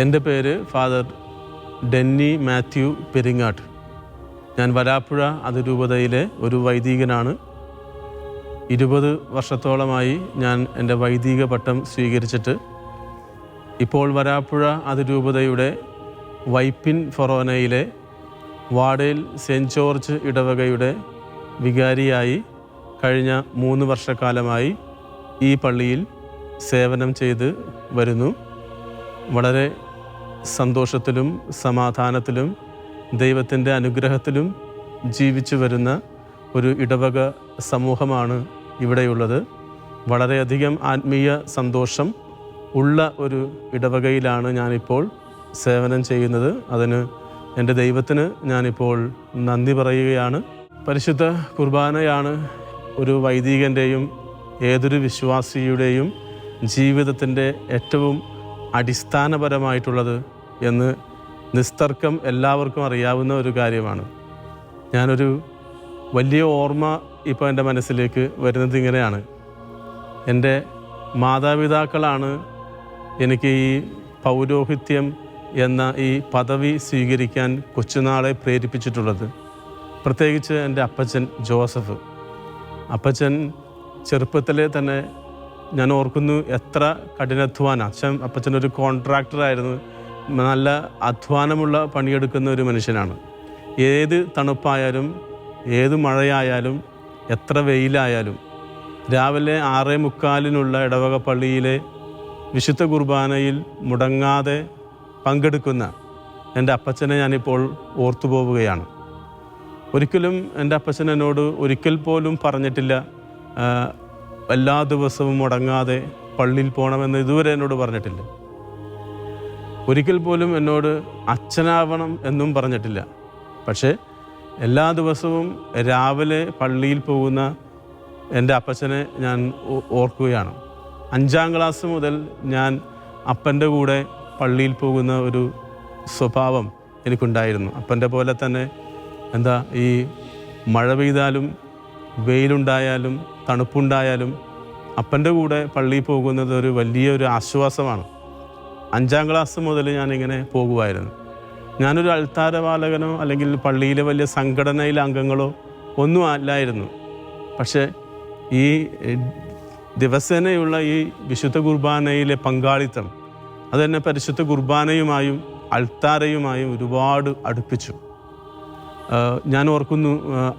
എന്റെ പേര് ഫാദർ ഡെന്നി മാത്യു പെരിങ്ങാട്ട്. ഞാൻ വരാപ്പുഴ അതിരൂപതയിലെ ഒരു വൈദികനാണ്. ഇരുപത് വർഷത്തോളമായി ഞാൻ എന്റെ വൈദിക പട്ടം സ്വീകരിച്ചിട്ട് ഇപ്പോൾ വരാപ്പുഴ അതിരൂപതയുടെ വൈപ്പിൻ ഫൊറോനയിലെ വാടേൽ സെന്റ് ജോർജ് ഇടവകയുടെ വികാരിയായി കഴിഞ്ഞ മൂന്ന് വർഷക്കാലമായി ഈ പള്ളിയിൽ സേവനം ചെയ്ത് വരുന്നു. വളരെ സന്തോഷത്തിലും സമാധാനത്തിലും ദൈവത്തിന്റെ അനുഗ്രഹത്തിലും ജീവിച്ചു വരുന്ന ഒരു ഇടവക സമൂഹമാണ് ഇവിടെയുള്ളത്. വളരെയധികം ആത്മീയ സന്തോഷം ഉള്ള ഒരു ഇടവകയിലാണ് ഞാനിപ്പോൾ സേവനം ചെയ്യുന്നത്. അതിന് എന്റെ ദൈവത്തിന് ഞാനിപ്പോൾ നന്ദി പറയുകയാണ്. പരിശുദ്ധ കുർബാനയാണ് ഒരു വൈദികന്റെയും ഏതൊരു വിശ്വാസിയുടെയും ജീവിതത്തിന്റെ ഏറ്റവും അടിസ്ഥാനപരമായിട്ടുള്ളത്. എന്ന് നിസ്തർക്കം എല്ലാവർക്കും അറിയാവുന്ന ഒരു കാര്യമാണ്. ഞാനൊരു വലിയ ഓർമ്മ ഇപ്പോൾ എന്റെ മനസ്സിലേക്ക് വരുന്നത് ഇങ്ങനെയാണ്. എന്റെ മാതാപിതാക്കളാണ് എനിക്ക് ഈ പൗരോഹിത്യം എന്ന ഈ പദവി സ്വീകരിക്കാൻ കൊച്ചുനാളെ പ്രേരിപ്പിച്ചിട്ടുള്ളത്. പ്രത്യേകിച്ച് എന്റെ അപ്പച്ചൻ ജോസഫ്. അപ്പച്ചൻ ചെറുപ്പത്തിലെ തന്നെ ഞാൻ ഓർക്കുന്നു എത്ര കഠിനാധ്വാനം. അച്ഛൻ അപ്പച്ചൻ ഒരു കോൺട്രാക്ടറായിരുന്നു. നല്ല അധ്വാനമുള്ള പണിയെടുക്കുന്ന ഒരു മനുഷ്യനാണ്. ഏത് തണുപ്പായാലും ഏത് മഴയായാലും എത്ര വെയിലായാലും രാവിലെ ആറേ മുക്കാലിനുള്ള ഇടവക പള്ളിയിലെ വിശുദ്ധ കുർബാനയിൽ മുടങ്ങാതെ പങ്കെടുക്കുന്ന എന്റെ അപ്പച്ചനെ ഞാനിപ്പോൾ ഓർത്തു പോവുകയാണ്. ഒരിക്കലും എന്റെ അപ്പച്ചൻ എന്നോട് ഒരിക്കൽ പോലും പറഞ്ഞിട്ടില്ല എല്ലാ ദിവസവും മുടങ്ങാതെ പള്ളിയിൽ പോകണമെന്ന് ഇതുവരെ എന്നോട് പറഞ്ഞിട്ടില്ല. ഒരിക്കൽ പോലും എന്നോട് അച്ഛനാവണം എന്നും പറഞ്ഞിട്ടില്ല. പക്ഷേ എല്ലാ ദിവസവും രാവിലെ പള്ളിയിൽ പോകുന്ന എന്റെ അപ്പച്ചനെ ഞാൻ ഓർക്കുകയാണ്. അഞ്ചാം ക്ലാസ് മുതൽ ഞാൻ അപ്പന്റെ കൂടെ പള്ളിയിൽ പോകുന്ന ഒരു സ്വഭാവം എനിക്കുണ്ടായിരുന്നു. അപ്പന്റെ പോലെ തന്നെ എന്താ ഈ മഴ പെയ്താലും വെയിലുണ്ടായാലും തണുപ്പുണ്ടായാലും അപ്പന്റെ കൂടെ പള്ളിയിൽ പോകുന്നത് ഒരു വലിയൊരു ആശ്വാസമാണ്. അഞ്ചാം ക്ലാസ് മുതൽ ഞാനിങ്ങനെ പോകുമായിരുന്നു. ഞാനൊരു അൾത്താരപാലകനോ അല്ലെങ്കിൽ പള്ളിയിലെ വലിയ സംഘടനയിലെ അംഗങ്ങളോ ഒന്നും അല്ലായിരുന്നു. പക്ഷേ ഈ ദിവസേനയുള്ള ഈ വിശുദ്ധ കുർബാനയിലെ പങ്കാളിത്തം അതെന്നെ പരിശുദ്ധ കുർബാനയുമായും അൾത്താരയുമായും ഒരുപാട് അടുപ്പിച്ചു. ഞാൻ ഓർക്കുന്നു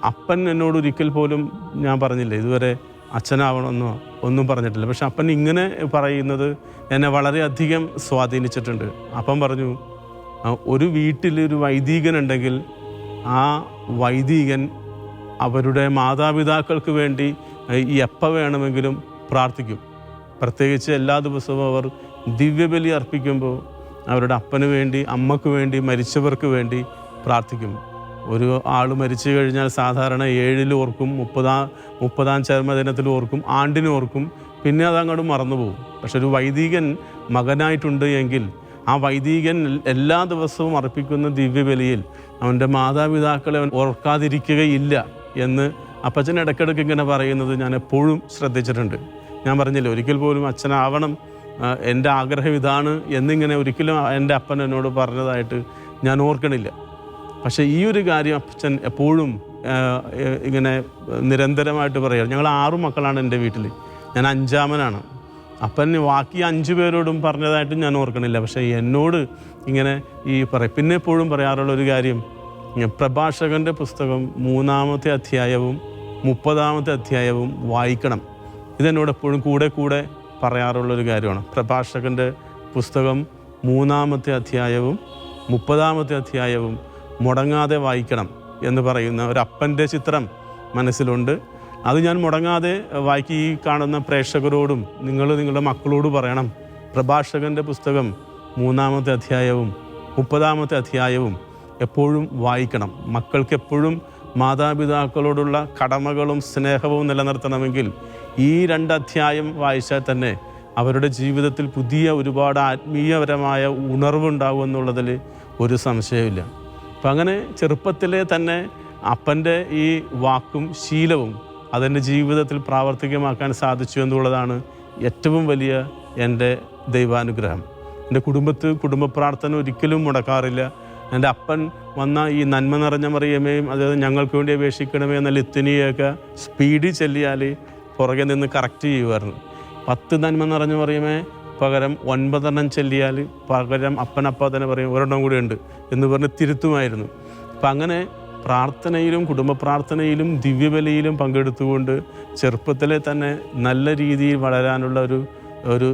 അപ്പൻ എന്നോട് ഒരിക്കൽ പോലും ഞാൻ പറഞ്ഞില്ല ഇതുവരെ അച്ഛനാവണമെന്നോ ഒന്നും പറഞ്ഞിട്ടില്ല. പക്ഷെ അപ്പൻ ഇങ്ങനെ പറയുന്നത് എന്നെ വളരെയധികം സ്വാധീനിച്ചിട്ടുണ്ട്. അപ്പം പറഞ്ഞു ഒരു വീട്ടിൽ ഒരു വൈദികൻ ഉണ്ടെങ്കിൽ ആ വൈദികൻ അവരുടെ മാതാപിതാക്കൾക്ക് വേണ്ടി എപ്പോൾ വേണമെങ്കിലും പ്രാർത്ഥിക്കും. പ്രത്യേകിച്ച് എല്ലാ ദിവസവും അവർ ദിവ്യബലി അർപ്പിക്കുമ്പോൾ അവരുടെ അപ്പന് വേണ്ടി അമ്മയ്ക്ക് വേണ്ടി മരിച്ചവർക്ക് വേണ്ടി പ്രാർത്ഥിക്കും. ഒരു ആൾ മരിച്ചു കഴിഞ്ഞാൽ സാധാരണ ഏഴിൽ ഓർക്കും മുപ്പതാം മുപ്പതാം ചരമദിനത്തിൽ ഓർക്കും ആണ്ടിന് ഓർക്കും പിന്നെ അതങ്ങോട്ട് മറന്നുപോകും പക്ഷെ ഒരു വൈദികൻ മകനായിട്ടുണ്ട് എങ്കിൽ ആ വൈദികൻ എല്ലാ ദിവസവും അർപ്പിക്കുന്ന ദിവ്യബലിയിൽ അവന്റെ മാതാപിതാക്കളെ അവൻ ഓർക്കാതിരിക്കുകയില്ല എന്ന് അപ്പച്ചൻ ഇടയ്ക്കിടയ്ക്ക് ഇങ്ങനെ പറയുന്നത് ഞാൻ എപ്പോഴും ശ്രദ്ധിച്ചിട്ടുണ്ട്. ഞാൻ പറഞ്ഞില്ല ഒരിക്കൽ പോലും അച്ഛനാവണം എന്റെ ആഗ്രഹം ഇതാണ് എന്നിങ്ങനെ ഒരിക്കലും എന്റെ അപ്പൻ എന്നോട് പറഞ്ഞതായിട്ട് ഞാൻ ഓർക്കണില്ല. പക്ഷേ ഈ ഒരു കാര്യം അപ്പച്ചൻ എപ്പോഴും ഇങ്ങനെ നിരന്തരമായിട്ട് പറയുക ഞങ്ങൾ ആറു മക്കളാണ് എന്റെ വീട്ടിൽ ഞാൻ അഞ്ചാമനാണ്. അപ്പൻ ബാക്കി അഞ്ചു പേരോടും പറഞ്ഞതായിട്ട് ഞാൻ ഓർക്കണില്ല. പക്ഷേ എന്നോട് ഇങ്ങനെ ഈ പറയും പിന്നെ എപ്പോഴും പറയാറുള്ള ഒരു കാര്യം പ്രഭാഷകന്റെ പുസ്തകം മൂന്നാമത്തെ അധ്യായവും മുപ്പതാമത്തെ അധ്യായവും വായിക്കണം. ഇതെന്നോട് എപ്പോഴും കൂടെ കൂടെ പറയാറുള്ളൊരു കാര്യമാണ്. പ്രഭാഷകന്റെ പുസ്തകം മൂന്നാമത്തെ അധ്യായവും മുപ്പതാമത്തെ അധ്യായവും മുടങ്ങാതെ വായിക്കണം എന്ന് പറയുന്ന ഒരു അപ്പന്റെ ചിത്രം മനസ്സിലുണ്ട്. അത് ഞാൻ മുടങ്ങാതെ വായിക്കി കാണുന്ന പ്രേക്ഷകരോടും നിങ്ങൾ നിങ്ങളുടെ മക്കളോട് പറയണം. പ്രഭാഷകന്റെ പുസ്തകം മൂന്നാമത്തെ അധ്യായവും മുപ്പതാമത്തെ അധ്യായവും എപ്പോഴും വായിക്കണം. മക്കൾക്ക് എപ്പോഴും മാതാപിതാക്കളോടുള്ള കടമകളും സ്നേഹവും നിലനിർത്തണമെങ്കിൽ ഈ രണ്ട് അധ്യായം വായിച്ചാൽ തന്നെ അവരുടെ ജീവിതത്തിൽ പുതിയ ഒരുപാട് ആത്മീയപരമായ ഉണർവുണ്ടാകും എന്നുള്ളതിൽ ഒരു സംശയമില്ല അപ്പം അങ്ങനെ ചെറുപ്പത്തിലെ തന്നെ അപ്പന്റെ ഈ വാക്കും ശീലവും അതെന്റെ ജീവിതത്തിൽ പ്രാവർത്തികമാക്കാൻ സാധിച്ചു എന്നുള്ളതാണ് ഏറ്റവും വലിയ എന്റെ ദൈവാനുഗ്രഹം. എന്റെ കുടുംബത്ത് കുടുംബ പ്രാർത്ഥന ഒരിക്കലും മുടക്കാറില്ല. എന്റെ അപ്പൻ വന്ന ഈ നന്മ നിറഞ്ഞ മറിയമേയും അതായത് ഞങ്ങൾക്ക് വേണ്ടി അപേക്ഷിക്കണമേ എന്ന ലിത്തിനിയൊക്കെ സ്പീഡിൽ ചെല്ലിയാൽ പുറകെ നിന്ന് കറക്റ്റ് ചെയ്യുമായിരുന്നു പത്ത് നന്മ നിറഞ്ഞ മറിയമേ പകരം ഒൻപതെണ്ണം ചെല്ലിയാൽ പകരം അപ്പനപ്പ തന്നെ പറയും ഒരെണ്ണം കൂടെ ഉണ്ട് എന്ന് പറഞ്ഞ് തിരുത്തുമായിരുന്നു. അപ്പം അങ്ങനെ പ്രാർത്ഥനയിലും കുടുംബ പ്രാർത്ഥനയിലും ദിവ്യബലിയിലും പങ്കെടുത്തുകൊണ്ട് ചെറുപ്പത്തിലെ തന്നെ നല്ല രീതിയിൽ വളരാനുള്ള ഒരു ഒരു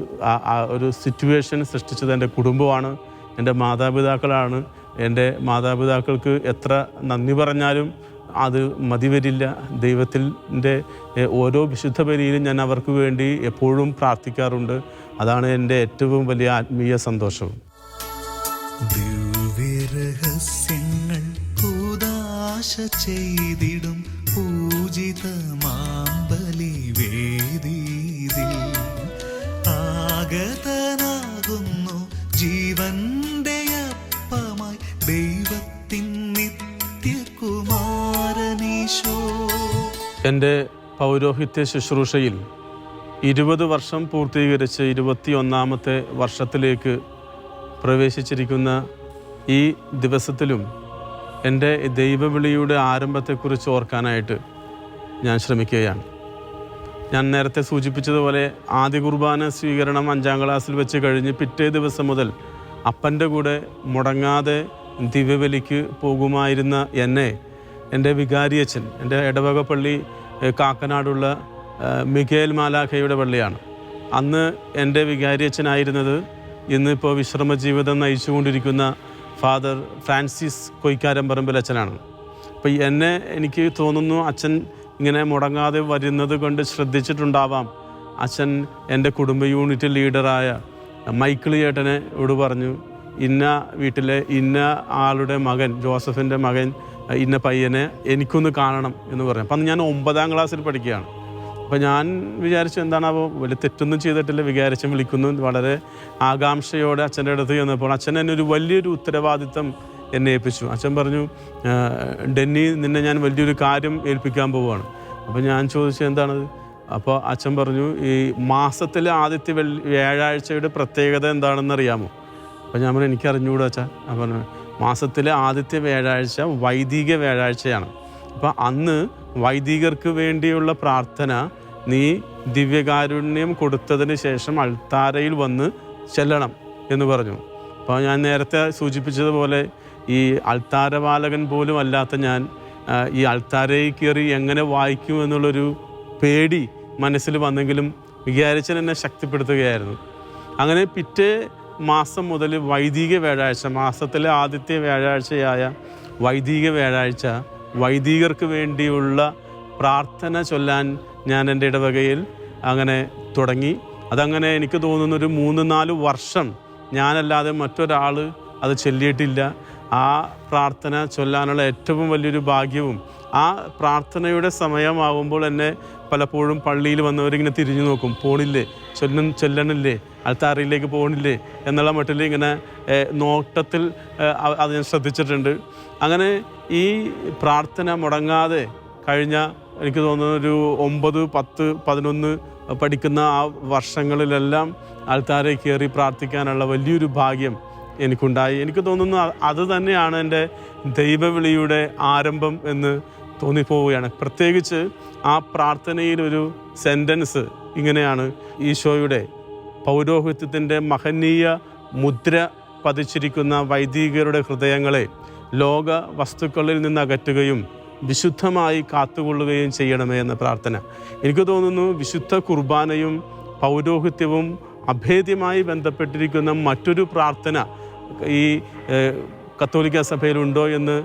ഒരു സിറ്റുവേഷൻ സൃഷ്ടിച്ചത് എന്റെ കുടുംബമാണ് എന്റെ മാതാപിതാക്കളാണ്. എന്റെ മാതാപിതാക്കൾക്ക് എത്ര നന്ദി പറഞ്ഞാലും അത് മതിവരില്ല. ദൈവത്തിന്റെ ഓരോ വിശുദ്ധ ബലിയിലും ഞാൻ അവർക്ക് വേണ്ടി എപ്പോഴും പ്രാർത്ഥിക്കാറുണ്ട്. അതാണ് എന്റെ ഏറ്റവും വലിയ ആത്മീയ സന്തോഷവും ദിവ്യരഹസ്യങ്ങൾ കൂതാശ ചെയ്തിടും പൂജിതമാമ്പലി വേദീതിൽ ആഗതനാകുന്നു ജീവന്റെ അപ്പമായി ദൈവത്തിൻ നിത്യകുമാരനീശോ. എന്റെ പൗരോഹിത്യ ശുശ്രൂഷയിൽ ഇരുപത് വർഷം പൂർത്തീകരിച്ച് ഇരുപത്തി ഒന്നാമത്തെ വർഷത്തിലേക്ക് പ്രവേശിച്ചിരിക്കുന്ന ഈ ദിവസത്തിലും എന്റെ ദൈവവിളിയുടെ ആരംഭത്തെക്കുറിച്ച് ഓർക്കാനായിട്ട് ഞാൻ ശ്രമിക്കുകയാണ്. ഞാൻ നേരത്തെ സൂചിപ്പിച്ചതുപോലെ ആദ്യ കുർബാന സ്വീകരണം അഞ്ചാം ക്ലാസ്സിൽ വെച്ച് കഴിഞ്ഞ് പിറ്റേ ദിവസം മുതൽ അപ്പന്റെ കൂടെ മുടങ്ങാതെ ദിവ്യബലിക്ക് പോകുമായിരുന്ന എന്നെ എന്റെ വികാരിയച്ഛൻ എന്റെ ഇടവകപ്പള്ളി കാക്കനാടുള്ള മിഖേൽ മാലാഖയുടെ പള്ളിയാണ്. അന്ന് എന്റെ വികാരിയച്ഛനായിരുന്നത് ഇന്നിപ്പോൾ വിശ്രമ ജീവിതം നയിച്ചുകൊണ്ടിരിക്കുന്ന ഫാദർ ഫ്രാൻസിസ് കൊയ്ക്കാരം പറമ്പിൽ അച്ഛനാണ്. അപ്പോൾ എന്നെ എനിക്ക് തോന്നുന്നു അച്ഛൻ ഇങ്ങനെ മുടങ്ങാതെ വരുന്നത് കൊണ്ട് ശ്രദ്ധിച്ചിട്ടുണ്ടാവാം. അച്ഛൻ എന്റെ കുടുംബ യൂണിറ്റ് ലീഡറായ മൈക്കിൾ ചേട്ടനെ ഇവിടെ പറഞ്ഞു ഇന്ന വീട്ടിലെ ഇന്ന ആളുടെ മകൻ ജോസഫിന്റെ മകൻ ഇന്ന പയ്യനെ എനിക്കൊന്ന് കാണണം എന്ന് പറഞ്ഞു. അപ്പം ഞാൻ ഒമ്പതാം ക്ലാസ്സിൽ പഠിക്കുകയാണ്. അപ്പോൾ ഞാൻ വിചാരിച്ചു അപ്പോൾ വലിയ തെറ്റൊന്നും ചെയ്തിട്ടില്ല വിചാരിച്ചും വിളിക്കുന്നു. വളരെ ആകാംക്ഷയോടെ അച്ഛന്റെ അടുത്ത് ചെന്നപ്പോൾ അച്ഛൻ എന്നെ ഒരു വലിയൊരു ഉത്തരവാദിത്തം എന്നെ ഏൽപ്പിച്ചു. അച്ഛൻ പറഞ്ഞു ഡെന്നി നിന്നെ ഞാൻ വലിയൊരു കാര്യം ഏൽപ്പിക്കാൻ പോവുകയാണ്. അപ്പോൾ ഞാൻ ചോദിച്ചു എന്താണത്? അപ്പോൾ അച്ഛൻ പറഞ്ഞു ഈ മാസത്തിലെ ആദ്യത്തെ വെള്ളി വ്യാഴാഴ്ചയുടെ പ്രത്യേകത എന്താണെന്ന് അറിയാമോ അപ്പോൾ ഞാൻ പറഞ്ഞു എനിക്കറിഞ്ഞുകൂടാ അച്ഛാ. പറഞ്ഞു മാസത്തിലെ ആദ്യത്തെ വ്യാഴാഴ്ച വൈദിക വ്യാഴാഴ്ചയാണ്. അപ്പോൾ അന്ന് വൈദികർക്ക് വേണ്ടിയുള്ള പ്രാർത്ഥന നീ ദിവ്യകാരുണ്യം കൊടുത്തതിന് ശേഷം അൾത്താരയിൽ വന്ന് ചെല്ലണം എന്ന് പറഞ്ഞു. അപ്പോൾ ഞാൻ നേരത്തെ സൂചിപ്പിച്ചതുപോലെ ഈ അൾത്താരപാലകൻ പോലും അല്ലാത്ത ഞാൻ ഈ അൾത്താരയിൽ കയറി എങ്ങനെ വായിക്കും എന്നുള്ളൊരു പേടി മനസ്സിൽ വന്നെങ്കിലും വിചാരിച്ചൻ എന്നെ ശക്തിപ്പെടുത്തുകയായിരുന്നു. അങ്ങനെ പിറ്റേ മാസം മുതൽ വൈദിക വ്യാഴാഴ്ച മാസത്തിലെ ആദ്യത്തെ വ്യാഴാഴ്ചയായ വൈദിക വ്യാഴാഴ്ച വൈദികർക്ക് വേണ്ടിയുള്ള പ്രാർത്ഥന ചൊല്ലാൻ ഞാൻ എന്റെ ഇടവകയിൽ അങ്ങനെ തുടങ്ങി. അതങ്ങനെ എനിക്ക് തോന്നുന്ന ഒരു മൂന്ന് നാല് വർഷം ഞാനല്ലാതെ മറ്റൊരാൾ അത് ചൊല്ലിയിട്ടില്ല. ആ പ്രാർത്ഥന ചൊല്ലാനുള്ള ഏറ്റവും വലിയൊരു ഭാഗ്യവും ആ പ്രാർത്ഥനയുടെ സമയമാകുമ്പോൾ എന്നെ പലപ്പോഴും പള്ളിയിൽ വന്നവരിങ്ങനെ തിരിഞ്ഞു നോക്കും. പോണില്ലേ? ചൊല്ലും ചൊല്ലണില്ലേ? അൽത്താറയിലേക്ക് പോകണില്ലേ എന്നുള്ള മട്ടിൽ ഇങ്ങനെ നോട്ടത്തിൽ അത് ഞാൻ ശ്രദ്ധിച്ചിട്ടുണ്ട്. അങ്ങനെ ഈ പ്രാർത്ഥന മുടങ്ങാതെ കഴിഞ്ഞ എനിക്ക് തോന്നുന്നു ഒരു ഒമ്പത് പത്ത് പതിനൊന്ന് പഠിക്കുന്ന ആ വർഷങ്ങളിലെല്ലാം ആൾക്കാരെ കയറി പ്രാർത്ഥിക്കാനുള്ള വലിയൊരു ഭാഗ്യം എനിക്കുണ്ടായി. എനിക്ക് തോന്നുന്നു അത് തന്നെയാണ് എന്റെ ദൈവവിളിയുടെ ആരംഭം എന്ന് തോന്നിപ്പോവുകയാണ്. പ്രത്യേകിച്ച് ആ പ്രാർത്ഥനയിലൊരു സെന്റൻസ് ഇങ്ങനെയാണ് ഈശോയുടെ പൗരോഹിത്യത്തിന്റെ മഹനീയ മുദ്ര പതിച്ചിരിക്കുന്ന വൈദികരുടെ ഹൃദയങ്ങളെ ലോക വസ്തുക്കളിൽ നിന്ന് അകറ്റുകയും വിശുദ്ധമായി കാത്തുകൊള്ളുകയും ചെയ്യണമേ എന്ന പ്രാർത്ഥന. എനിക്ക് തോന്നുന്നു വിശുദ്ധ കുർബാനയും പൗരോഹിത്യവും അഭേദ്യമായി ബന്ധപ്പെട്ടിരിക്കുന്ന മറ്റൊരു പ്രാർത്ഥന ഈ കത്തോലിക്ക സഭയിലുണ്ടോ എന്ന്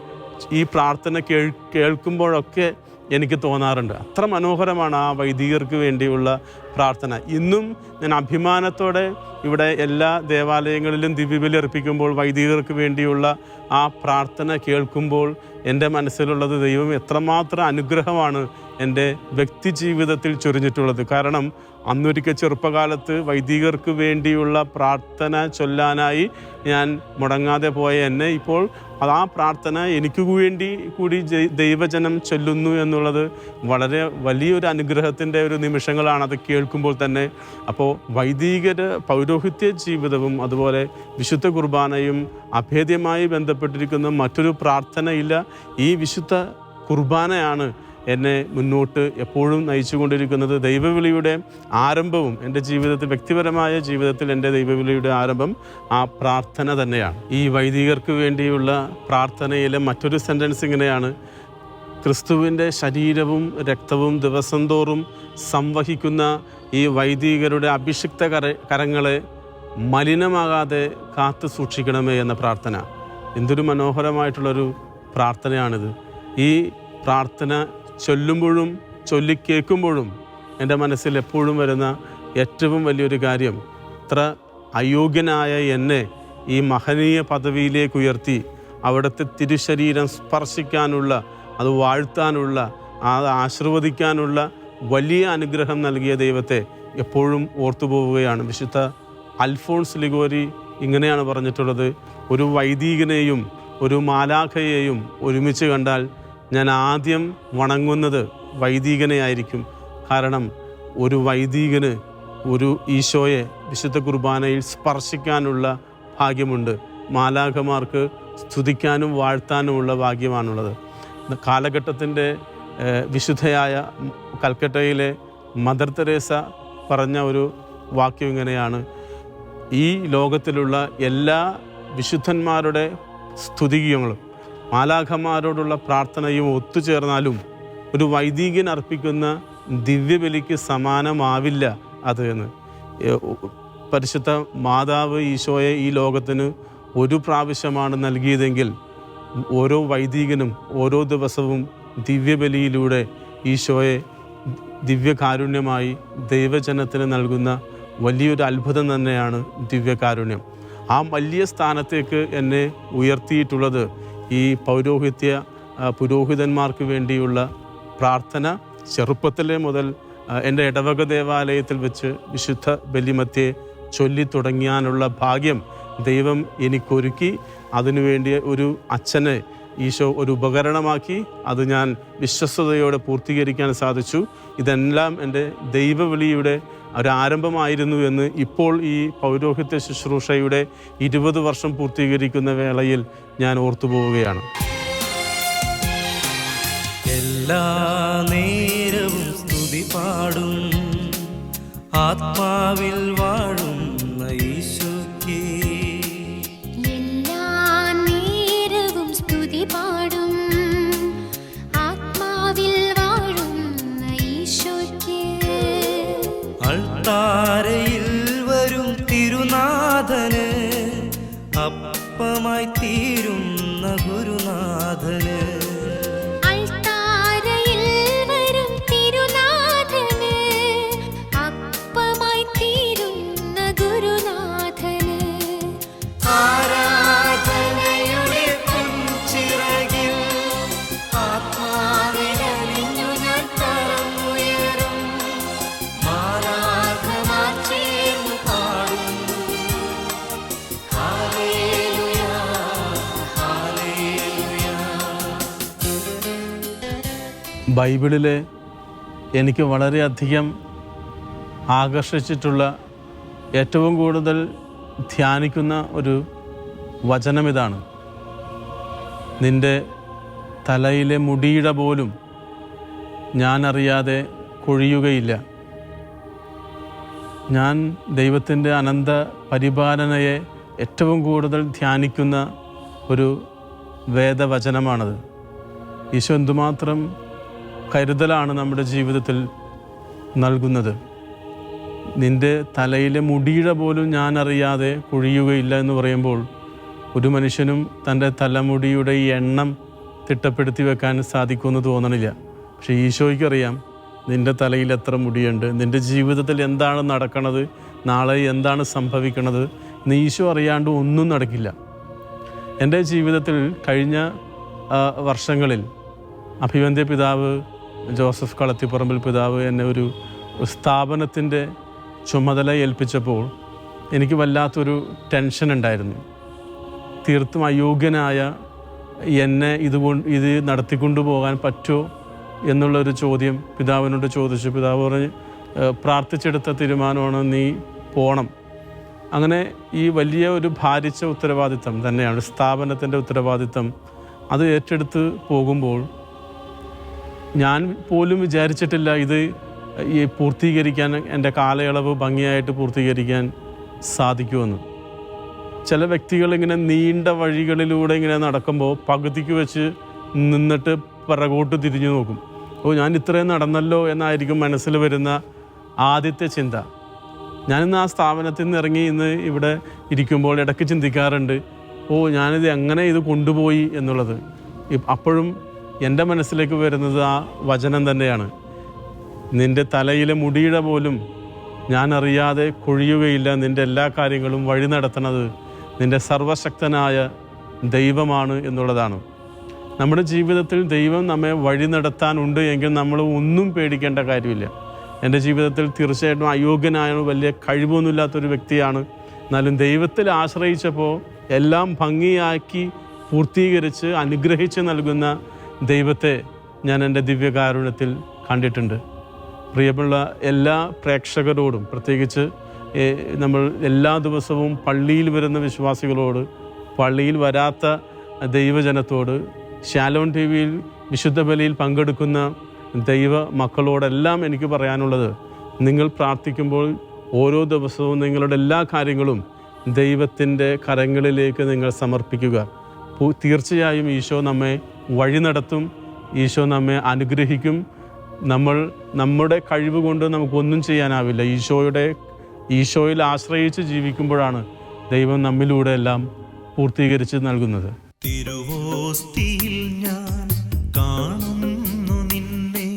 ഈ പ്രാർത്ഥന കേൾ കേൾക്കുമ്പോഴൊക്കെ എനിക്ക് തോന്നാറുണ്ട്. അത്ര മനോഹരമാണ് ആ വൈദികർക്ക് വേണ്ടിയുള്ള പ്രാർത്ഥന. ഇന്നും ഞാൻ അഭിമാനത്തോടെ ഇവിടെ എല്ലാ ദേവാലയങ്ങളിലും ദിവ്യബലി അർപ്പിക്കുമ്പോൾ വൈദികർക്ക് വേണ്ടിയുള്ള ആ പ്രാർത്ഥന കേൾക്കുമ്പോൾ എന്റെ മനസ്സിലുള്ളത് ദൈവം എത്രമാത്രം അനുഗ്രഹമാണ് എന്റെ വ്യക്തി ജീവിതത്തിൽ ചൊരിഞ്ഞിട്ടുള്ളത്. കാരണം അന്നൊരിക്കൽ ചെറുപ്പകാലത്ത് വൈദികർക്ക് വേണ്ടിയുള്ള പ്രാർത്ഥന ചൊല്ലാനായി ഞാൻ മുടങ്ങാതെ പോയ എന്നെ. ഇപ്പോൾ ആ പ്രാർത്ഥന എനിക്ക് വേണ്ടി കൂടി ദൈവജനം ചൊല്ലുന്നു എന്നുള്ളത് വളരെ വലിയൊരു അനുഗ്രഹത്തിന്റെ ഒരു നിമിഷങ്ങളാണ് അത് കേൾക്കുമ്പോൾ തന്നെ. അപ്പോൾ വൈദികർ പൗരോഹിത്യ ജീവിതവും അതുപോലെ വിശുദ്ധ കുർബാനയും അഭേദ്യമായി ബന്ധപ്പെട്ടിരിക്കുന്ന മറ്റൊരു പ്രാർത്ഥനയില്ല. ഈ വിശുദ്ധ കുർബാനയാണ് എന്നെ മുന്നോട്ട് എപ്പോഴും നയിച്ചുകൊണ്ടിരിക്കുന്നത് ദൈവവിളിയുടെ ആരംഭവും എന്റെ ജീവിതത്തിൽ വ്യക്തിപരമായ ജീവിതത്തിൽ എന്റെ ദൈവവിളിയുടെ ആരംഭം ആ പ്രാർത്ഥന തന്നെയാണ്. ഈ വൈദികർക്ക് വേണ്ടിയുള്ള പ്രാർത്ഥനയിലെ മറ്റൊരു സെന്റൻസ് ഇങ്ങനെയാണ്. ക്രിസ്തുവിന്റെ ശരീരവും രക്തവും ദിവസം തോറും സംവഹിക്കുന്ന ഈ വൈദികരുടെ അഭിഷിക്ത കര കരങ്ങളെ മലിനമാകാതെ കാത്തു സൂക്ഷിക്കണമേ എന്ന പ്രാർത്ഥന. എന്തൊരു മനോഹരമായിട്ടുള്ളൊരു പ്രാർത്ഥനയാണിത്. ഈ പ്രാർത്ഥന ചൊല്ലുമ്പോഴും ചൊല്ലിക്കേൾക്കുമ്പോഴും എന്റെ മനസ്സിൽ എപ്പോഴും വരുന്ന ഏറ്റവും വലിയൊരു കാര്യം ഇത്ര അയോഗ്യനായ എന്നെ ഈ മഹനീയ പദവിയിലേക്ക് ഉയർത്തി അവിടുത്തെ തിരുശരീരം സ്പർശിക്കാനുള്ള അത് വാഴ്ത്താനുള്ള അത് ആശീർവദിക്കാനുള്ള വലിയ അനുഗ്രഹം നൽകിയ ദൈവത്തെ എപ്പോഴും ഓർത്തുപോവുകയാണ്. വിശുദ്ധ അൽഫോൺസ് ലിഗോരി ഇങ്ങനെയാണ് പറഞ്ഞിട്ടുള്ളത് ഒരു വൈദികനെയും ഒരു മാലാഖയെയും ഒരുമിച്ച് കണ്ടാൽ ഞാൻ ആദ്യം വണങ്ങുന്നത് വൈദികനെ ആയിരിക്കും കാരണം ഒരു വൈദികന് ഒരു ഈശോയെ വിശുദ്ധ കുർബാനയിൽ സ്പർശിക്കാനുള്ള ഭാഗ്യമുണ്ട്. മാലാഖമാർക്ക് സ്തുതിക്കാനും വാഴ്ത്താനുമുള്ള ഭാഗ്യമാണുള്ളത്. കാലഘട്ടത്തിന്റെ വിശുദ്ധയായ കൽക്കട്ടയിലെ മദർ തെരേസ പറഞ്ഞ ഒരു വാക്യം ഇങ്ങനെയാണ്. ഈ ലോകത്തിലുള്ള എല്ലാ വിശുദ്ധന്മാരുടെ സ്തുതികങ്ങളും മാലാഖമാരോടുള്ള പ്രാർത്ഥനയും ഒത്തുചേർന്നാലും ഒരു വൈദികൻ അർപ്പിക്കുന്ന ദിവ്യബലിക്ക് സമാനമാവില്ല അത് എന്ന്. പരിശുദ്ധ മാതാവ് ഈശോയെ ഈ ലോകത്തിന് ഒരു പ്രാവശ്യമാണ് നൽകിയതെങ്കിൽ ഓരോ വൈദികനും ഓരോ ദിവസവും ദിവ്യബലിയിലൂടെ ഈശോയെ ദിവ്യകാരുണ്യമായി ദൈവജനത്തിന് നൽകുന്ന വലിയൊരു അത്ഭുതം തന്നെയാണ് ദിവ്യകാരുണ്യം. ആ വലിയ സ്ഥാനത്തേക്ക് എന്നെ ഉയർത്തിയിട്ടുള്ളത് ഈ പൗരോഹിത്യ പുരോഹിതന്മാർക്ക് വേണ്ടിയുള്ള പ്രാർത്ഥന ചെറുപ്പത്തിലെ മുതൽ എന്റെ ഇടവക ദേവാലയത്തിൽ വെച്ച് വിശുദ്ധ ബലിമത്തെ ചൊല്ലി തുടങ്ങിയാനുള്ള ഭാഗ്യം ദൈവം എനിക്കൊരുക്കി. അതിനുവേണ്ടി ഒരു അച്ഛനെ ഈശോ ഒരു ഉപകരണമാക്കി. അത് ഞാൻ വിശ്വസ്തയോടെ പൂർത്തീകരിക്കാൻ സാധിച്ചു. ഇതെല്ലാം എന്റെ ദൈവവിളിയുടെ ഒരു ആരംഭമായിരുന്നു എന്ന് ഇപ്പോൾ ഈ പൗരോഹിത്യ ശുശ്രൂഷയുടെ ഇരുപത് വർഷം പൂർത്തീകരിക്കുന്ന വേളയിൽ ഞാൻ ഓർത്തു പോവുകയാണ്. എല്ലാ നേരവും സ്തുതി പാടും. ആത്മാവിൽ വാഴുന്ന ബൈബിളിലെ എനിക്ക് വളരെയധികം ആകർഷിച്ചിട്ടുള്ള ഏറ്റവും കൂടുതൽ ധ്യാനിക്കുന്ന ഒരു വചനം ഇതാണ്. നിന്റെ തലയിലെ മുടിയിട പോലും ഞാൻ അറിയാതെ കൊഴിയുകയില്ല. ഞാൻ ദൈവത്തിന്റെ അനന്ത പരിപാലനയെ ഏറ്റവും കൂടുതൽ ധ്യാനിക്കുന്ന ഒരു വേദവചനമാണത്. ഈശോ എന്തുമാത്രം കരുതലാണ് നമ്മുടെ ജീവിതത്തിൽ നൽകുന്നത്. നിന്റെ തലയിലെ മുടിയുടെ പോലും ഞാൻ അറിയാതെ കുഴിയുകയില്ല എന്ന് പറയുമ്പോൾ ഒരു മനുഷ്യനും തന്റെ തലമുടിയുടെ എണ്ണം തിട്ടപ്പെടുത്തി വെക്കാൻ സാധിക്കുമെന്ന് തോന്നണില്ല. പക്ഷേ ഈശോയ്ക്കറിയാം നിന്റെ തലയിൽ എത്ര മുടിയുണ്ട് നിന്റെ ജീവിതത്തിൽ എന്താണ് നടക്കണത് നാളെ എന്താണ് സംഭവിക്കണത് നീ ഈശോ അറിയാണ്ട് ഒന്നും നടക്കില്ല. എന്റെ ജീവിതത്തിൽ കഴിഞ്ഞ വർഷങ്ങളിൽ അഭിവന്ദ്യ പിതാവ് ജോസഫ് കളത്തിപ്പറമ്പിൽ പിതാവ് എന്നെ ഒരു സ്ഥാപനത്തിന്റെ ചുമതല ഏൽപ്പിച്ചപ്പോൾ എനിക്ക് വല്ലാത്തൊരു ടെൻഷൻ ഉണ്ടായിരുന്നു. തീർത്തും അയോഗ്യനായ എന്നെ ഇതുകൊണ്ട് ഇത് നടത്തിക്കൊണ്ടു പോകാൻ പറ്റുമോ എന്നുള്ളൊരു ചോദ്യം പിതാവിനോട് ചോദിച്ചു. പിതാവ് പറഞ്ഞ് പ്രാർത്ഥിച്ചെടുത്ത തീരുമാനമാണ് നീ പോണം. അങ്ങനെ ഈ വലിയ ഒരു ഭാരിച്ച ഉത്തരവാദിത്തം തന്നെയാണ് സ്ഥാപനത്തിന്റെ ഉത്തരവാദിത്തം. അത് ഏറ്റെടുത്ത് പോകുമ്പോൾ ഞാൻ പോലും വിചാരിച്ചിട്ടില്ല ഇത് ഈ പൂർത്തീകരിക്കാൻ എന്റെ കാലയളവ് ഭംഗിയായിട്ട് പൂർത്തീകരിക്കാൻ സാധിക്കുമെന്ന്. ചില വ്യക്തികൾ ഇങ്ങനെ നീണ്ട വഴികളിലൂടെ ഇങ്ങനെ നടക്കുമ്പോൾ പകുതിക്ക് വെച്ച് നിന്നിട്ട് പിറകോട്ട് തിരിഞ്ഞു നോക്കും. ഓ ഞാൻ ഇത്രയും നടന്നല്ലോ എന്നായിരിക്കും മനസ്സിൽ വരുന്ന ആദ്യത്തെ ചിന്ത. ഞാനിന്ന് ആ സ്ഥാപനത്തിൽ നിന്ന് ഇറങ്ങി ഇന്ന് ഇവിടെ ഇരിക്കുമ്പോൾ ഇടയ്ക്ക് ചിന്തിക്കാറുണ്ട് ഓ ഞാനിത് എങ്ങനെ ഇത് കൊണ്ടുപോയി എന്നുള്ളത്. അപ്പോഴും എന്റെ മനസ്സിലേക്ക് വരുന്നത് ആ വചനം തന്നെയാണ്. നിന്റെ തലയിലെ മുടിയുടെ പോലും ഞാൻ അറിയാതെ കൊഴിയുകയില്ല. നിന്റെ എല്ലാ കാര്യങ്ങളും വഴി നടത്തുന്നത് നിന്റെ സർവശക്തനായ ദൈവമാണ് എന്നുള്ളതാണ്. നമ്മുടെ ജീവിതത്തിൽ ദൈവം നമ്മെ വഴി നടത്താനുണ്ട് എങ്കിൽ നമ്മൾ ഒന്നും പേടിക്കേണ്ട കാര്യമില്ല. എന്റെ ജീവിതത്തിൽ തീർച്ചയായിട്ടും അയോഗ്യനായ വലിയ കഴിവൊന്നുമില്ലാത്തൊരു വ്യക്തിയാണ്. എന്നാലും ദൈവത്തിൽ ആശ്രയിച്ചപ്പോൾ എല്ലാം ഭംഗിയാക്കി പൂർത്തീകരിച്ച് അനുഗ്രഹിച്ച് നൽകുന്ന ദൈവത്തെ ഞാൻ എന്റെ ദിവ്യകാരുണ്യത്തിൽ കണ്ടിട്ടുണ്ട്. പ്രിയമുള്ള എല്ലാ പ്രേക്ഷകരോടും പ്രത്യേകിച്ച് നമ്മൾ എല്ലാ ദിവസവും പള്ളിയിൽ വരുന്ന വിശ്വാസികളോട് പള്ളിയിൽ വരാത്ത ദൈവജനത്തോട് ശാലോൺ ടി വിയിൽ വിശുദ്ധ ബലിയിൽ പങ്കെടുക്കുന്ന ദൈവ മക്കളോടെല്ലാം എനിക്ക് പറയാനുള്ളത് നിങ്ങൾ പ്രാർത്ഥിക്കുമ്പോൾ ഓരോ ദിവസവും നിങ്ങളുടെ എല്ലാ കാര്യങ്ങളും ദൈവത്തിന്റെ കരങ്ങളിലേക്ക് നിങ്ങൾ സമർപ്പിക്കുക. തീർച്ചയായും ഈശോ നമ്മെ വഴി നടത്തും ഈശോ നമ്മെ അനുഗ്രഹിക്കും. നമ്മൾ നമ്മുടെ കഴിവ് കൊണ്ട് നമുക്കൊന്നും ചെയ്യാനാവില്ല. ഈശോയുടെ ഈശോയിൽ ആശ്രയിച്ച് ജീവിക്കുമ്പോഴാണ് ദൈവം നമ്മിലൂടെ എല്ലാം പൂർത്തീകരിച്ച് നൽകുന്നത്. തിരുവോസ്തിയിൽ ഞാൻ കാണുന്നു നിന്നെ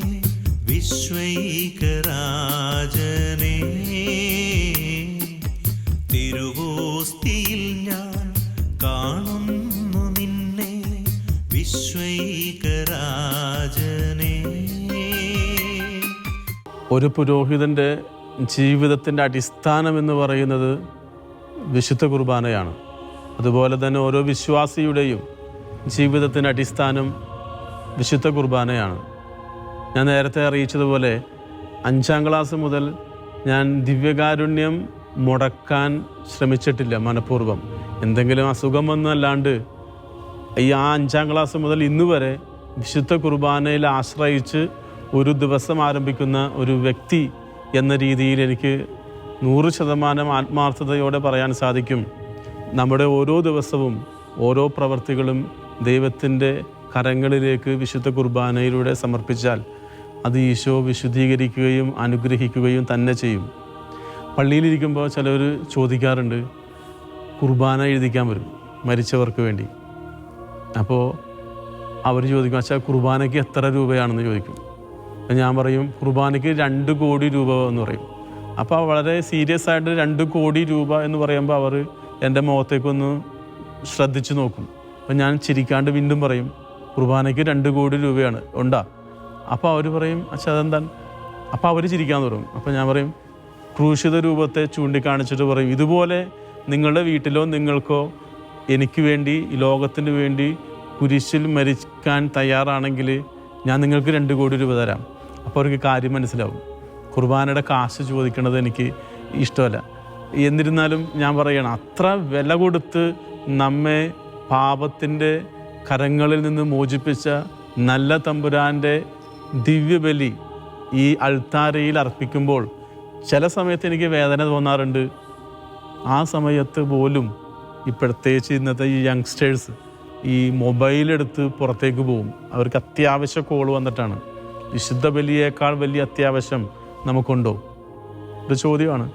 ഒരു പുരോഹിതന്റെ ജീവിതത്തിന്റെ അടിസ്ഥാനം എന്ന് പറയുന്നത് വിശുദ്ധ കുർബാനയാണ്. അതുപോലെ തന്നെ ഓരോ വിശ്വാസിയുടെയും ജീവിതത്തിന്റെ അടിസ്ഥാനം വിശുദ്ധ കുർബാനയാണ്. ഞാൻ നേരത്തെ അറിയിച്ചതുപോലെ അഞ്ചാം ക്ലാസ് മുതൽ ഞാൻ ദിവ്യകാരുണ്യം മുടക്കാൻ ശ്രമിച്ചിട്ടില്ല മനഃപൂർവം. എന്തെങ്കിലും അസുഖം വന്നല്ലാണ്ട് ഈ ആ അഞ്ചാം ക്ലാസ് മുതൽ ഇന്നുവരെ വിശുദ്ധ കുർബാനയിൽ ആശ്രയിച്ച് ഒരു ദിവസം ആരംഭിക്കുന്ന ഒരു വ്യക്തി എന്ന രീതിയിൽ എനിക്ക് നൂറ് ശതമാനം ആത്മാർത്ഥതയോടെ പറയാൻ സാധിക്കും. നമ്മുടെ ഓരോ ദിവസവും ഓരോ പ്രവർത്തികളും ദൈവത്തിന്റെ കരങ്ങളിലേക്ക് വിശുദ്ധ കുർബാനയിലൂടെ സമർപ്പിച്ചാൽ അത് ഈശോ വിശുദ്ധീകരിക്കുകയും അനുഗ്രഹിക്കുകയും തന്നെ ചെയ്യും. പള്ളിയിലിരിക്കുമ്പോൾ ചിലർ ചോദിക്കാറുണ്ട് കുർബാന എഴുതിക്കാൻ വരും മരിച്ചവർക്ക് വേണ്ടി. അപ്പോൾ അവർ ചോദിക്കും അച്ഛാ കുർബാനയ്ക്ക് എത്ര രൂപയാണെന്ന് ചോദിക്കും. ഞാൻ പറയും കുർബാനയ്ക്ക് രണ്ട് കോടി രൂപ എന്ന് പറയും. അപ്പോൾ വളരെ സീരിയസ് ആയിട്ട് രണ്ട് കോടി രൂപ എന്ന് പറയുമ്പോൾ അവർ എന്റെ മുഖത്തേക്കൊന്ന് ശ്രദ്ധിച്ചു നോക്കും. അപ്പം ഞാൻ ചിരിക്കാണ്ട് വീണ്ടും പറയും കുർബാനയ്ക്ക് രണ്ട് കോടി രൂപയാണ് ഉണ്ടാ? അപ്പോൾ അവർ പറയും അച്ഛാ അതെന്താ അപ്പോൾ അവർ ചിരിക്കാൻ തുടങ്ങും. അപ്പോൾ ഞാൻ പറയും ക്രൂശിത രൂപത്തെ ചൂണ്ടിക്കാണിച്ചിട്ട് പറയും ഇതുപോലെ നിങ്ങളുടെ വീട്ടിലോ നിങ്ങൾക്കോ എനിക്ക് വേണ്ടി ലോകത്തിന് വേണ്ടി കുരിശിൽ മരിക്കാൻ തയ്യാറാണെങ്കിൽ ഞാൻ നിങ്ങൾക്ക് രണ്ട് കോടി രൂപ തരാം. അപ്പോൾ അവർക്ക് കാര്യം മനസ്സിലാവും. കുർബാനയുടെ കാശ് ചോദിക്കുന്നത് എനിക്ക് ഇഷ്ടമല്ല. എന്നിരുന്നാലും ഞാൻ പറയണം അത്ര വില കൊടുത്ത് നമ്മെ പാപത്തിന്റെ കരങ്ങളിൽ നിന്ന് മോചിപ്പിച്ച നല്ല തമ്പുരാന്റെ ദിവ്യബലി ഈ അൾത്താരയിൽ അർപ്പിക്കുമ്പോൾ ചില സമയത്ത് എനിക്ക് വേദന തോന്നാറുണ്ട്. ആ സമയത്ത് പോലും പ്രത്യേകിച്ച് ഇന്നത്തെ ഈ യങ്സ്റ്റേഴ്സ് ഈ മൊബൈലെടുത്ത് പുറത്തേക്ക് പോകും. അവർക്ക് അത്യാവശ്യ കോൾ വന്നിട്ടാണ്. വിശുദ്ധ ബലിയേക്കാൾ വലിയ അത്യാവശ്യം നമുക്കുണ്ടോ? ഒരു ചോദ്യമാണ്.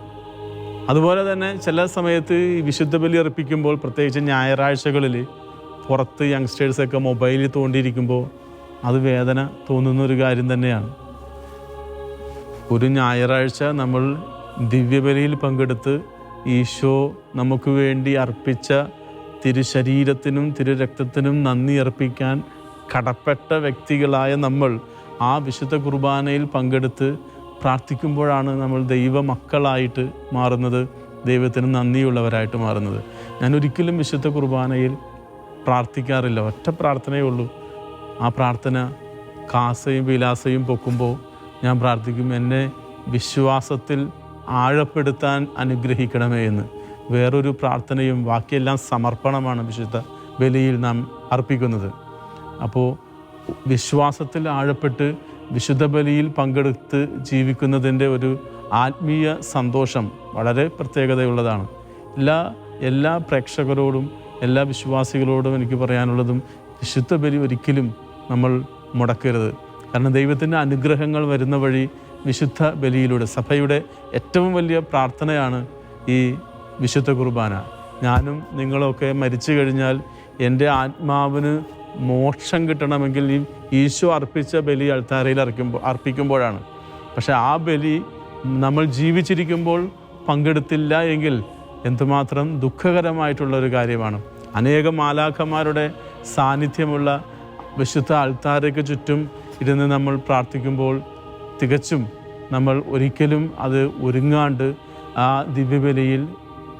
അതുപോലെ തന്നെ ചില സമയത്ത് ഈ വിശുദ്ധ ബലി അർപ്പിക്കുമ്പോൾ പ്രത്യേകിച്ച് ഞായറാഴ്ചകളിൽ പുറത്ത് യങ്സ്റ്റേഴ്സൊക്കെ മൊബൈലിൽ തോണ്ടിയിരിക്കുമ്പോൾ അത് വേദന തോന്നുന്ന ഒരു കാര്യം തന്നെയാണ്. ഒരു ഞായറാഴ്ച നമ്മൾ ദിവ്യബലിയിൽ പങ്കെടുത്ത് ഈശോ നമുക്ക് വേണ്ടി അർപ്പിച്ച തിരുശരീരത്തിനും തിരുരക്തത്തിനും നന്ദി അർപ്പിക്കാൻ കടപ്പെട്ട വ്യക്തികളായ നമ്മൾ ആ വിശുദ്ധ കുർബാനയിൽ പങ്കെടുത്ത് പ്രാർത്ഥിക്കുമ്പോഴാണ് നമ്മൾ ദൈവ മക്കളായിട്ട് മാറുന്നത് ദൈവത്തിന് നന്ദിയുള്ളവരായിട്ട് മാറുന്നത്. ഞാൻ ഒരിക്കലും വിശുദ്ധ കുർബാനയിൽ പ്രാർത്ഥിക്കാറില്ല. ഒറ്റ പ്രാർത്ഥനയേ ഉള്ളൂ. ആ പ്രാർത്ഥന കാസയും വിലാസയും പൊക്കുമ്പോൾ ഞാൻ പ്രാർത്ഥിക്കും എന്നെ വിശ്വാസത്തിൽ ആഴപ്പെടുത്താൻ അനുഗ്രഹിക്കണമേ എന്ന്. വേറൊരു പ്രാർത്ഥനയും ബാക്കിയെല്ലാം സമർപ്പണമാണ് വിശുദ്ധ ബലിയിൽ നാം അർപ്പിക്കുന്നത്. അപ്പോൾ വിശ്വാസത്തിൽ ആഴപ്പെട്ട് വിശുദ്ധ ബലിയിൽ പങ്കെടുത്ത് ജീവിക്കുന്നതിന്റെ ഒരു ആത്മീയ സന്തോഷം വളരെ പ്രത്യേകതയുള്ളതാണ്. എല്ലാ എല്ലാ പ്രേക്ഷകരോടും എല്ലാ വിശ്വാസികളോടും എനിക്ക് പറയാനുള്ളതും വിശുദ്ധ ബലി ഒരിക്കലും നമ്മൾ മുടക്കരുത്. കാരണം ദൈവത്തിന്റെ അനുഗ്രഹങ്ങൾ വരുന്ന വഴി വിശുദ്ധ ബലിയിലൂടെ സഭയുടെ ഏറ്റവും വലിയ പ്രാർത്ഥനയാണ് ഈ വിശുദ്ധ കുർബാന. ഞാനും നിങ്ങളൊക്കെ മരിച്ചു കഴിഞ്ഞാൽ എന്റെ ആത്മാവിന് മോക്ഷം കിട്ടണമെങ്കിൽ ഈ ഈശോ അർപ്പിച്ച ബലി അൾത്താരയിൽ അർക്കുമ്പോൾ അർപ്പിക്കുമ്പോഴാണ്. പക്ഷേ ആ ബലി നമ്മൾ ജീവിച്ചിരിക്കുമ്പോൾ പങ്കെടുത്തില്ല എങ്കിൽ എന്തുമാത്രം ദുഃഖകരമായിട്ടുള്ളൊരു കാര്യമാണ്. അനേകം മാലാഖമാരുടെ സാന്നിധ്യമുള്ള വിശുദ്ധ അൾത്താരയ്ക്ക് ചുറ്റും ഇരുന്ന് നമ്മൾ പ്രാർത്ഥിക്കുമ്പോൾ തികച്ചും നമ്മൾ ഒരിക്കലും അത് ഒരുങ്ങാണ്ട് ആ ദിവ്യബലിയിൽ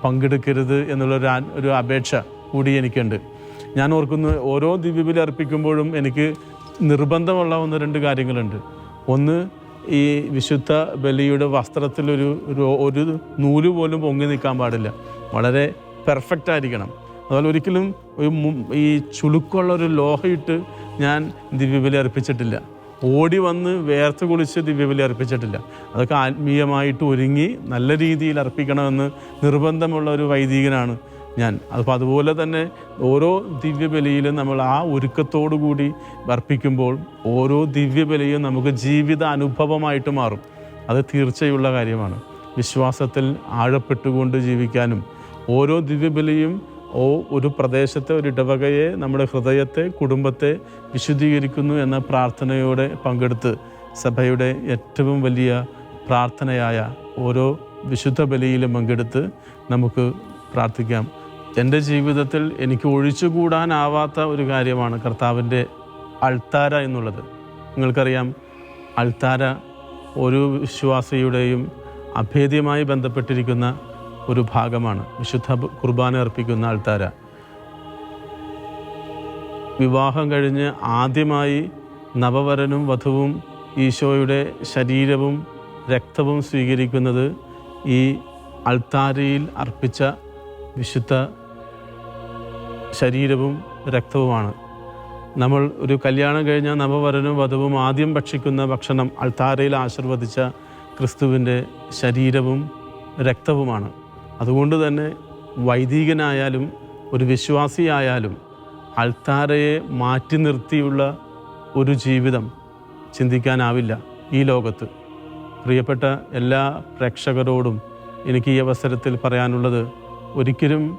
പങ്കെടുക്കരുത് എന്നുള്ളൊരു ഒരു അപേക്ഷ കൂടി എനിക്കുണ്ട്. ഞാൻ ഓർക്കുന്നു ഓരോ ദിവ്യബലി അർപ്പിക്കുമ്പോഴും എനിക്ക് നിർബന്ധമുള്ള ഒന്ന് രണ്ട് കാര്യങ്ങളുണ്ട്. ഒന്ന് ഈ വിശുദ്ധ ബലിയുടെ വസ്ത്രത്തിലൊരു ഒരു നൂൽ പോലും പൊങ്ങി നിൽക്കാൻ പാടില്ല. വളരെ പെർഫെക്റ്റ് ആയിരിക്കണം. അതുപോലെ ഒരിക്കലും ഒരു ഈ ചുളുക്കുള്ള ഒരു ലോഹയിട്ട് ഞാൻ ദിവ്യബലി അർപ്പിച്ചിട്ടില്ല. ഓടി വന്ന് വേർത്ത് കുളിച്ച് ദിവ്യബലി അർപ്പിച്ചിട്ടില്ല. അതൊക്കെ ആത്മീയമായിട്ട് ഒരുങ്ങി നല്ല രീതിയിൽ അർപ്പിക്കണമെന്ന് നിർബന്ധമുള്ള ഒരു വൈദികനാണ് ഞാൻ. അപ്പോൾ അതുപോലെ തന്നെ ഓരോ ദിവ്യബലിയിലും നമ്മൾ ആ ഒരുക്കത്തോടു കൂടി അർപ്പിക്കുമ്പോൾ ഓരോ ദിവ്യബലിയും നമുക്ക് ജീവിത അനുഭവമായിട്ട് മാറും. അത് തീർച്ചയുള്ള കാര്യമാണ്. വിശ്വാസത്തിൽ ആഴപ്പെട്ടുകൊണ്ട് ജീവിക്കാനും ഓരോ ദിവ്യബലിയും ഓ ഒരു പ്രദേശത്തെ ഒരു ഇടവകയെ നമ്മുടെ ഹൃദയത്തെ കുടുംബത്തെ വിശുദ്ധീകരിക്കുന്നു എന്ന പ്രാർത്ഥനയോടെ പങ്കെടുത്ത് സഭയുടെ ഏറ്റവും വലിയ പ്രാർത്ഥനയായ ഓരോ വിശുദ്ധ ബലിയിലും പങ്കെടുത്ത് നമുക്ക് പ്രാർത്ഥിക്കാം. എന്റെ ജീവിതത്തിൽ എനിക്ക് ഒഴിച്ചുകൂടാനാവാത്ത ഒരു കാര്യമാണ് കർത്താവിന്റെ അൾത്താര എന്നുള്ളത്. നിങ്ങൾക്കറിയാം അൾത്താര ഒരു വിശ്വാസിയുടെയും അഭേദ്യമായി ബന്ധപ്പെട്ടിരിക്കുന്ന ഒരു ഭാഗമാണ്. വിശുദ്ധ കുർബാന അർപ്പിക്കുന്ന അൾത്താര. വിവാഹം കഴിഞ്ഞ് ആദ്യമായി നവവരനും വധുവും ഈശോയുടെ ശരീരവും രക്തവും സ്വീകരിക്കുന്നത് ഈ അൾത്താരയിൽ അർപ്പിച്ച വിശുദ്ധ ശരീരവും രക്തവുമാണ്. നമ്മൾ ഒരു കല്യാണം കഴിഞ്ഞ നവവരനും വധുവും ആദ്യം ഭക്ഷിക്കുന്ന ഭക്ഷണം അൾത്താരയിൽ ആശീർവദിച്ച ക്രിസ്തുവിന്റെ ശരീരവും രക്തവുമാണ്. അതുകൊണ്ട് തന്നെ വൈദികനായാലും ഒരു വിശ്വാസിയായാലും അൾത്താരയെ മാറ്റി നിർത്തിയുള്ള ഒരു ജീവിതം ചിന്തിക്കാനാവില്ല ഈ ലോകത്ത്. പ്രിയപ്പെട്ട എല്ലാ പ്രേക്ഷകരോടും എനിക്ക് ഈ അവസരത്തിൽ പറയാനുള്ളത് ഒരിക്കലും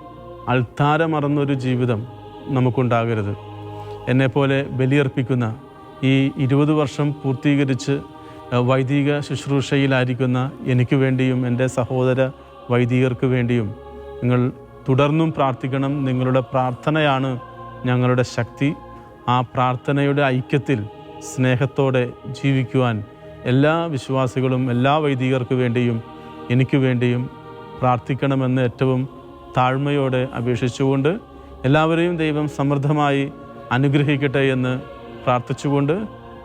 അൾത്താര മറന്നൊരു ജീവിതം നമുക്കുണ്ടാകരുത്. എന്നെപ്പോലെ ബലിയർപ്പിക്കുന്ന ഈ ഇരുപത് വർഷം പൂർത്തീകരിച്ച് വൈദിക ശുശ്രൂഷയിലായിരിക്കുന്ന എനിക്ക് വേണ്ടിയും എന്റെ സഹോദര വൈദികർക്ക് വേണ്ടിയും നിങ്ങൾ തുടർന്നും പ്രാർത്ഥിക്കണം. നിങ്ങളുടെ പ്രാർത്ഥനയാണ് ഞങ്ങളുടെ ശക്തി. ആ പ്രാർത്ഥനയുടെ ഐക്യത്തിൽ സ്നേഹത്തോടെ ജീവിക്കുവാൻ എല്ലാ വിശ്വാസികളും എല്ലാ വൈദികർക്ക് വേണ്ടിയും എനിക്ക് വേണ്ടിയും പ്രാർത്ഥിക്കണമെന്ന് ഏറ്റവും താഴ്മയോടെ അപേക്ഷിച്ചുകൊണ്ട് എല്ലാവരെയും ദൈവം സമൃദ്ധമായി അനുഗ്രഹിക്കട്ടെ എന്ന് പ്രാർത്ഥിച്ചുകൊണ്ട്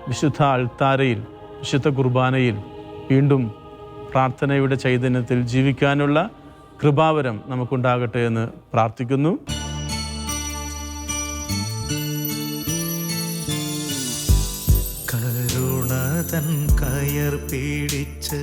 വിശുദ്ധ അൾത്താരയിൽ വിശുദ്ധ കുർബാനയിൽ വീണ്ടും പ്രാർത്ഥനയുടെ ചൈതന്യത്തിൽ ജീവിക്കാനുള്ള കൃപാവരം നമുക്കുണ്ടാകട്ടെ എന്ന് പ്രാർത്ഥിക്കുന്നു. കരുണതൻ കയർ പിടിച്ച്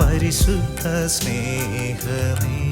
പരിശുദ്ധ സ്നേഹമേ.